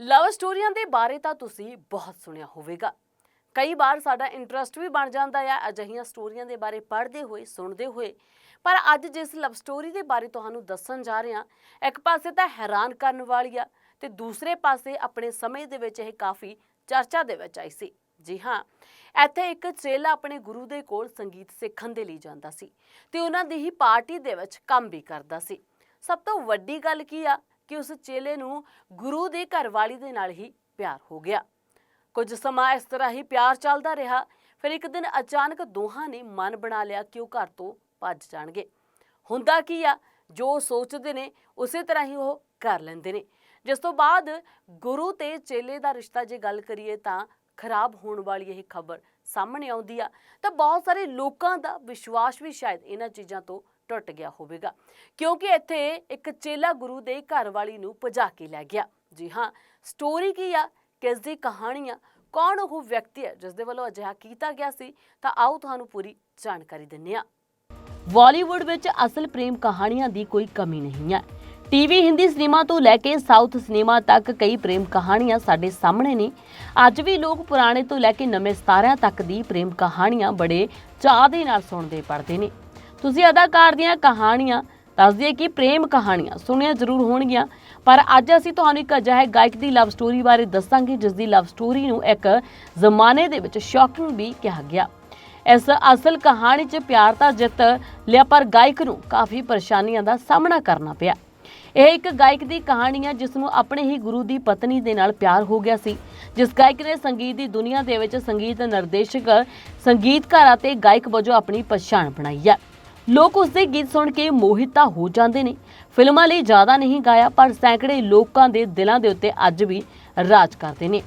ਲਵ ਸਟੋਰੀਆਂ ਦੇ ਬਾਰੇ ਤਾਂ ਤੁਸੀਂ ਬਹੁਤ ਸੁਣਿਆ ਹੋਵੇਗਾ। ਕਈ ਵਾਰ ਸਾਡਾ ਇੰਟਰਸਟ ਵੀ ਬਣ ਜਾਂਦਾ ਹੈ ਅਜਿਹੀਆਂ ਸਟੋਰੀਆਂ ਦੇ ਬਾਰੇ ਪੜ੍ਹਦੇ ਹੋਏ, ਸੁਣਦੇ ਹੋਏ। ਪਰ ਅੱਜ ਜਿਸ ਲਵ ਸਟੋਰੀ ਦੇ ਬਾਰੇ ਤੁਹਾਨੂੰ ਦੱਸਣ ਜਾ ਰਹੇ ਹਾਂ, ਇੱਕ ਪਾਸੇ ਤਾਂ ਹੈਰਾਨ ਕਰਨ ਵਾਲੀ ਆ ਤੇ ਦੂਸਰੇ ਪਾਸੇ ਆਪਣੇ ਸਮੇਂ ਦੇ ਵਿੱਚ ਇਹ ਕਾਫੀ ਚਰਚਾ ਦੇ ਵਿੱਚ ਆਈ ਸੀ। ਜੀ ਹਾਂ, ਇੱਥੇ ਇੱਕ ਚੇਲਾ ਆਪਣੇ ਗੁਰੂ ਦੇ ਕੋਲ ਸੰਗੀਤ ਸਿੱਖਣ ਦੇ ਲਈ ਜਾਂਦਾ ਸੀ ਤੇ ਉਹਨਾਂ ਦੀ ਹੀ ਪਾਰਟੀ ਦੇ ਵਿੱਚ ਕੰਮ ਵੀ ਕਰਦਾ ਸੀ। ਸਭ ਤੋਂ ਵੱਡੀ ਗੱਲ ਕੀ ਆ ਕਿ ਉਸ ਚੇਲੇ ਨੂੰ ਗੁਰੂ ਦੇ ਘਰਵਾਲੀ ਦੇ ਨਾਲ ਹੀ ਪਿਆਰ ਹੋ ਗਿਆ। ਕੁਝ ਸਮਾਂ ਇਸ ਤਰ੍ਹਾਂ ਹੀ ਪਿਆਰ ਚੱਲਦਾ ਰਿਹਾ। ਫਿਰ ਇੱਕ ਦਿਨ ਅਚਾਨਕ ਦੋਹਾਂ ਨੇ ਮਨ ਬਣਾ ਲਿਆ ਕਿ ਉਹ ਘਰ ਤੋਂ ਭੱਜ ਜਾਣਗੇ। ਹੁੰਦਾ ਕੀ ਆ, ਜੋ ਸੋਚਦੇ ਨੇ ਉਸੇ ਤਰ੍ਹਾਂ ਹੀ ਉਹ ਕਰ ਲੈਂਦੇ ਨੇ। ਜਿਸ ਤੋਂ ਬਾਅਦ ਗੁਰੂ ਤੇ ਚੇਲੇ ਦਾ ਰਿਸ਼ਤਾ ਜੇ ਗੱਲ ਕਰੀਏ ਤਾਂ ਖਰਾਬ ਹੋਣ ਵਾਲੀ ਇਹ ਖਬਰ ਸਾਹਮਣੇ ਆਉਂਦੀ ਆ। ਤਾਂ ਬਹੁਤ ਸਾਰੇ ਲੋਕਾਂ ਦਾ ਵਿਸ਼ਵਾਸ ਵੀ ਸ਼ਾਇਦ ਇਹਨਾਂ ਚੀਜ਼ਾਂ ਤੋਂ ਟੁੱਟ ਗਿਆ ਹੋਵੇਗਾ। ਕਿਉਂਕਿ ਇੱਥੇ ਇੱਕ ਚੇਲਾ ਗੁਰੂ ਦੇ ਘਰ ਵਾਲੀ ਨੂੰ ਭਜਾ ਕੇ ਲੈ ਗਿਆ। ਜੀ ਹਾਂ ਸਟੋਰੀ ਕੀ ਆ? ਕਿਸ ਦੀ ਕਹਾਣੀ ਆ? ਕੌਣ ਉਹ ਵਿਅਕਤੀ ਹੈ ਜਿਸ ਦੇ ਵੱਲੋਂ ਅਜਿਹਾ ਕੀਤਾ ਗਿਆ ਸੀ? ਤਾਂ ਆਓ ਤੁਹਾਨੂੰ ਪੂਰੀ ਜਾਣਕਾਰੀ ਦਿੰਨੇ ਆ ਬਾਲੀਵੁੱਡ ਵਿੱਚ ਅਸਲ ਪ੍ਰੇਮ ਕਹਾਣੀਆਂ ਦੀ ਕੋਈ ਕਮੀ ਨਹੀਂ ਹੈ ਟੀਵੀ ਹਿੰਦੀ ਸਿਨੇਮਾ ਤੋਂ ਲੈ ਕੇ ਸਾਊਥ ਸਿਨੇਮਾ ਤੱਕ ਕਈ ਪ੍ਰੇਮ ਕਹਾਣੀਆਂ ਸਾਡੇ ਸਾਹਮਣੇ ਨੇ। ਅੱਜ ਵੀ ਲੋਕ ਪੁਰਾਣੇ ਤੋਂ ਲੈ ਕੇ ਨਵੇਂ ਸਤਾਰਿਆਂ ਤੱਕ ਦੀ ਪ੍ਰੇਮ ਕਹਾਣੀਆਂ ਬੜੇ ਚਾਅ ਦੇ ਨਾਲ ਸੁਣਦੇ ਪੜਦੇ ਨੇ। ਤੁਸੀਂ ਅਦਾਕਾਰ ਦੀਆਂ ਕਹਾਣੀਆਂ ਦੱਸਦੀ ਦਈਏ ਕਿ ਪ੍ਰੇਮ ਕਹਾਣੀਆਂ ਸੁਣੀਆਂ ਜ਼ਰੂਰ ਹੋਣਗੀਆਂ। ਪਰ ਅੱਜ ਅਸੀਂ ਤੁਹਾਨੂੰ ਇੱਕ ਅਜਿਹੇ ਗਾਇਕ ਦੀ ਲਵ ਸਟੋਰੀ ਬਾਰੇ ਦੱਸਾਂਗੇ, ਜਿਸ ਦੀ ਲਵ ਸਟੋਰੀ ਨੂੰ ਇੱਕ ਜ਼ਮਾਨੇ ਦੇ ਵਿੱਚ ਸ਼ੌਕਿੰਗ ਵੀ ਕਿਹਾ ਗਿਆ। ਇਸ ਅਸਲ ਕਹਾਣੀ 'ਚ ਪਿਆਰ ਤਾਂ ਜਿੱਤ ਲਿਆ, ਪਰ ਗਾਇਕ ਨੂੰ ਕਾਫੀ ਪਰੇਸ਼ਾਨੀਆਂ ਦਾ ਸਾਹਮਣਾ ਕਰਨਾ ਪਿਆ। ਇਹ ਇੱਕ ਗਾਇਕ ਦੀ ਕਹਾਣੀ ਹੈ ਜਿਸ ਨੂੰ ਆਪਣੇ ਹੀ ਗੁਰੂ ਦੀ ਪਤਨੀ ਦੇ ਨਾਲ ਪਿਆਰ ਹੋ ਗਿਆ ਸੀ, ਜਿਸ ਗਾਇਕ ਨੇ ਸੰਗੀਤ ਦੀ ਦੁਨੀਆ ਦੇ ਵਿੱਚ ਸੰਗੀਤ ਨਿਰਦੇਸ਼ਕ ਸੰਗੀਤਕਾਰ ਅਤੇ ਗਾਇਕ ਵਜੋਂ ਆਪਣੀ ਪਛਾਣ ਬਣਾਈ ਹੈ ਲੋਕ ਉਸ ਦੇ ਗੀਤ ਸੁਣ ਕੇ ਮੋਹਿਤ ਤਾਂ ਹੋ ਜਾਂਦੇ ਨੇ। ਫਿਲਮਾਂ ਲਈ ਜ਼ਿਆਦਾ ਨਹੀਂ ਗਾਇਆ, ਪਰ ਸੈਂਕੜੇ ਲੋਕਾਂ ਦੇ ਦਿਲਾਂ ਦੇ ਉੱਤੇ ਅੱਜ ਵੀ ਰਾਜ ਕਰਦੇ ਨੇ।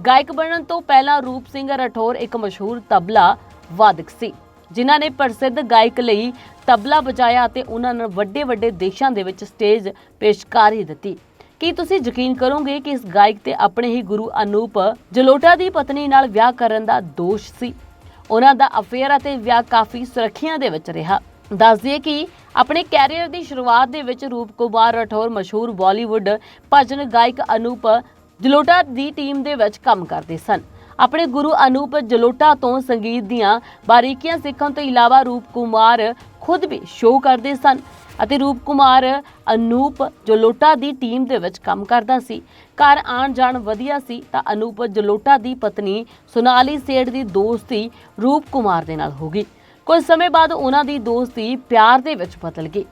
ਗਾਇਕ ਬਣਨ ਤੋਂ ਪਹਿਲਾਂ ਰੂਪ ਸਿੰਘ ਰਠੌਰ ਇੱਕ ਮਸ਼ਹੂਰ ਤਬਲਾ ਵਾਦਕ ਸੀ, ਜਿਨ੍ਹਾਂ ਨੇ ਪ੍ਰਸਿੱਧ ਗਾਇਕ ਲਈ ਤਬਲਾ ਵਜਾਇਆ ਅਤੇ ਉਹਨਾਂ ਨੇ ਵੱਡੇ ਵੱਡੇ ਦੇਸ਼ਾਂ ਦੇ ਵਿੱਚ ਸਟੇਜ ਪੇਸ਼ਕਾਰੀ ਦਿੱਤੀ। ਕੀ ਤੁਸੀਂ ਯਕੀਨ ਕਰੋਗੇ ਕਿ ਇਸ ਗਾਇਕ ਤੇ ਆਪਣੇ ਹੀ ਗੁਰੂ ਅਨੂਪ ਜਲੋਟਾ ਦੀ ਪਤਨੀ ਨਾਲ ਵਿਆਹ ਕਰਨ ਦਾ ਦੋਸ਼ ਸੀ? ਉਹਨਾਂ ਦਾ ਅਫੇਅਰ ਅਤੇ ਵਿਆਹ ਕਾਫੀ ਸੁਰੱਖਿਆ ਦੇ ਵਿੱਚ ਰਿਹਾ। ਦੱਸ ਦਈਏ ਕਿ ਆਪਣੇ ਕੈਰੀਅਰ ਦੀ ਸ਼ੁਰੂਆਤ ਦੇ ਵਿੱਚ ਰੂਪ ਕੁਮਾਰ ਰਾਠੌਰ ਮਸ਼ਹੂਰ ਬਾਲੀਵੁੱਡ ਭਜਨ ਗਾਇਕ ਅਨੂਪ ਜਲੋਟਾ ਦੀ ਟੀਮ ਦੇ ਵਿੱਚ ਕੰਮ ਕਰਦੇ ਸਨ। ਆਪਣੇ ਗੁਰੂ ਅਨੂਪ ਜਲੋਟਾ ਤੋਂ ਸੰਗੀਤ ਦੀਆਂ ਬਾਰੀਕੀਆਂ ਸਿੱਖਣ ਤੋਂ ਇਲਾਵਾ ਰੂਪ ਕੁਮਾਰ ਖੁਦ ਵੀ ਸ਼ੋਅ ਕਰਦੇ ਸਨ ਅਤੇ ਰੂਪ ਕੁਮਾਰ ਅਨੂਪ ਜਲੋਟਾ ਦੀ ਟੀਮ ਦੇ ਵਿੱਚ ਕੰਮ ਕਰਦਾ ਸੀ। ਘਰ ਆਣ ਜਾਣ ਵਧੀਆ ਸੀ ਤਾਂ ਅਨੂਪ ਜਲੋਟਾ ਦੀ ਪਤਨੀ ਸੁਨਾਲੀ ਸੇਠ ਦੀ ਦੋਸਤੀ ਰੂਪ ਕੁਮਾਰ ਦੇ ਨਾਲ ਹੋ ਗਈ। ਕੁਝ ਸਮੇਂ ਬਾਅਦ ਉਹਨਾਂ ਦੀ ਦੋਸਤੀ ਪਿਆਰ ਦੇ ਵਿੱਚ ਬਦਲ ਗਈ।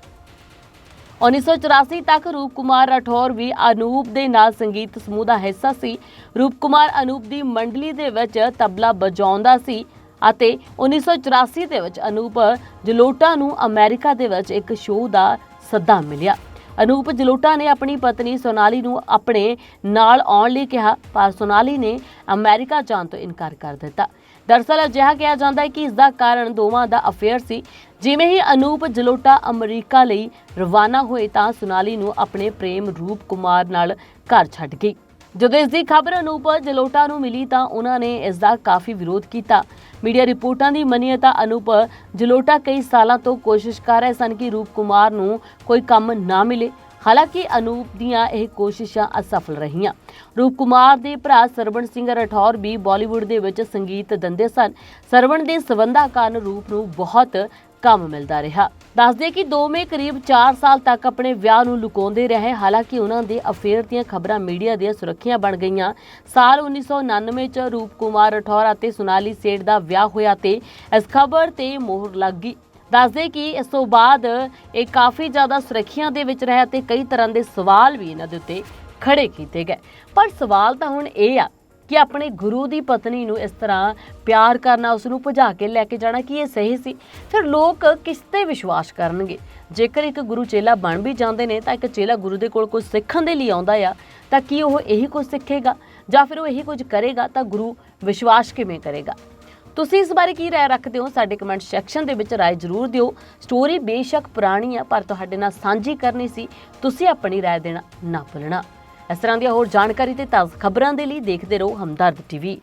1984 ਤੱਕ ਰੂਪ ਕੁਮਾਰ ਰਾਠੌਰ ਵੀ ਅਨੂਪ ਦੇ ਨਾਲ ਸੰਗੀਤ ਸਮੂਹ ਦਾ ਹਿੱਸਾ ਸੀ। ਰੂਪ ਕੁਮਾਰ ਅਨੂਪ ਦੀ ਮੰਡਲੀ ਦੇ ਵਿੱਚ ਤਬਲਾ ਵਜਾਉਂਦਾ ਸੀ ਅਤੇ 1984 ਦੇ ਵਿੱਚ ਅਨੂਪ ਜਲੋਟਾ ਨੂੰ ਅਮਰੀਕਾ ਦੇ ਵਿੱਚ ਇੱਕ ਸ਼ੋਅ ਦਾ ਸੱਦਾ ਮਿਲਿਆ। ਅਨੂਪ ਜਲੋਟਾ ਨੇ ਆਪਣੀ ਪਤਨੀ ਸੋਨਾਲੀ ਨੂੰ ਆਪਣੇ ਨਾਲ ਆਉਣ ਲਈ ਕਿਹਾ, ਪਰ ਸੋਨਾਲੀ ਨੇ ਅਮਰੀਕਾ ਜਾਣ ਤੋਂ ਇਨਕਾਰ ਕਰ ਦਿੱਤਾ। ਦਰਸਲ ਅਜਿਹਾ ਕਿਹਾ ਜਾਂਦਾ ਹੈ ਕਿ ਇਸ ਦਾ ਕਾਰਨ ਦੋਵਾਂ ਦਾ ਅਫੇਅਰ ਸੀ। ਜਿਵੇਂ ਹੀ ਅਨੂਪ ਜਲੋਟਾ ਅਮਰੀਕਾ ਲਈ ਰਵਾਨਾ ਹੋਏ ਤਾਂ ਸੋਨਾਲੀ ਨੂੰ ਆਪਣੇ ਪ੍ਰੇਮ ਰੂਪ ਕੁਮਾਰ ਨਾਲ ਘਰ ਛੱਡ ਗਈ। ਜਦੋਂ ਇਸ ਦੀ ਖਬਰ ਅਨੂਪ ਜਲੋਟਾ ਨੂੰ ਮਿਲੀ ਤਾਂ ਉਹਨਾਂ ਨੇ ਇਸ ਦਾ ਕਾਫੀ ਵਿਰੋਧ ਕੀਤਾ। ਮੀਡੀਆ ਰਿਪੋਰਟਾਂ ਦੀ ਮੰਨੀਏ ਤਾਂ ਅਨੂਪ ਜਲੋਟਾ ਕਈ ਸਾਲਾਂ ਤੋਂ ਕੋਸ਼ਿਸ਼ ਕਰ ਰਹੇ ਸਨ ਕਿ ਰੂਪ ਕੁਮਾਰ ਨੂੰ ਕੋਈ ਕੰਮ ਨਾ ਮਿਲੇ। ਹਾਲਾਂਕਿ ਅਨੂਪ ਦੀਆਂ ਇਹ ਕੋਸ਼ਿਸ਼ਾਂ ਅਸਫਲ ਰਹੀਆਂ। ਰੂਪ ਕੁਮਾਰ ਦੇ ਭਰਾ ਸਰਵਣ ਸਿੰਘ ਰਠੌਰ ਵੀ ਬਾਲੀਵੁੱਡ ਦੇ ਵਿੱਚ ਸੰਗੀਤ ਦਿੰਦੇ ਸਨ। ਸਰਵਣ ਦੇ ਸਬੰਧਾਂ ਕਾਰਨ ਰੂਪ ਨੂੰ ਬਹੁਤ ਕੰਮ ਮਿਲਦਾ ਰਿਹਾ। ਦੱਸਦੇ ਕਿ ਦੋਵੇਂ ਕਰੀਬ 4 ਸਾਲ ਤੱਕ ਆਪਣੇ ਵਿਆਹ ਨੂੰ ਲੁਕਾਉਂਦੇ ਰਹੇ। ਹਾਲਾਂਕਿ ਉਹਨਾਂ ਦੇ ਅਫੇਅਰ ਦੀਆਂ ਖਬਰਾਂ ਮੀਡੀਆ ਦੀਆਂ ਸੁਰੱਖਿਆ ਬਣ ਗਈਆਂ। ਸਾਲ 1999 ਚ ਰੂਪ ਕੁਮਾਰ ਰਠੌਰ ਅਤੇ ਸੁਨਾਲੀ ਸੇਠ ਦਾ ਵਿਆਹ ਹੋਇਆ ਤੇ ਇਸ ਖਬਰ ਤੇ ਮੋਹਰ ਲੱਗ ਗਈ। ਦੱਸਦੇ ਕਿ ਇਸ ਤੋਂ ਬਾਅਦ ਇਹ ਕਾਫੀ ਜ਼ਿਆਦਾ ਸੁਰੱਖਿਆ ਦੇ ਵਿੱਚ ਰਿਹਾ ਤੇ ਕਈ ਤਰ੍ਹਾਂ ਦੇ ਸਵਾਲ ਵੀ ਇਹਨਾਂ ਦੇ ਉੱਤੇ ਖੜੇ ਕੀਤੇ ਗਏ। ਪਰ ਸਵਾਲ ਤਾਂ ਹੁਣ ਇਹ ਆ ਕਿ ਆਪਣੇ ਗੁਰੂ ਦੀ ਪਤਨੀ ਨੂੰ ਇਸ ਤਰ੍ਹਾਂ ਪਿਆਰ ਕਰਨਾ ਉਸ ਨੂੰ ਭਜਾ ਕੇ ਲੈ ਕੇ ਜਾਣਾ, ਕੀ ਇਹ ਸਹੀ ਸੀ? ਫਿਰ ਲੋਕ ਕਿਸ ਤੇ ਵਿਸ਼ਵਾਸ ਕਰਨਗੇ? ਜੇਕਰ ਇੱਕ ਗੁਰੂ ਚੇਲਾ ਬਣ ਵੀ ਜਾਂਦੇ ਨੇ, ਤਾਂ ਇੱਕ ਚੇਲਾ ਗੁਰੂ ਦੇ ਕੋਲ ਕੁਝ ਸਿੱਖਣ ਦੇ ਲਈ ਆਉਂਦਾ ਆ, ਤਾਂ ਕੀ ਉਹ ਇਹੀ ਕੁਝ ਸਿੱਖੇਗਾ? ਜਾਂ ਫਿਰ ਉਹ ਇਹੀ ਕੁਝ ਕਰੇਗਾ, ਤਾਂ ਗੁਰੂ ਵਿਸ਼ਵਾਸ ਕਿਵੇਂ ਕਰੇਗਾ? ਤੁਸੀਂ ਇਸ ਬਾਰੇ ਕੀ ਰਾਏ ਰੱਖਦੇ ਹੋ? ਸਾਡੇ ਕਮੈਂਟ ਸੈਕਸ਼ਨ ਦੇ ਵਿੱਚ ਰਾਏ ਜ਼ਰੂਰ ਦਿਓ। ਸਟੋਰੀ ਬੇਸ਼ੱਕ ਪੁਰਾਣੀ ਆ, ਪਰ ਤੁਹਾਡੇ ਨਾਲ ਸਾਂਝੀ ਕਰਨੀ ਸੀ। ਤੁਸੀਂ ਆਪਣੀ ਰਾਏ ਦੇਣਾ ਨਾ ਭੁੱਲਣਾ। ਇਸ ਤਰ੍ਹਾਂ ਦੀਆਂ ਹੋਰ ਜਾਣਕਾਰੀ ਤੇ ਤਾਜ਼ਾ ਖਬਰਾਂ ਦੇ ਲਈ ਦੇਖਦੇ ਰਹੋ ਹਮਦਰਦ ਟੀਵੀ।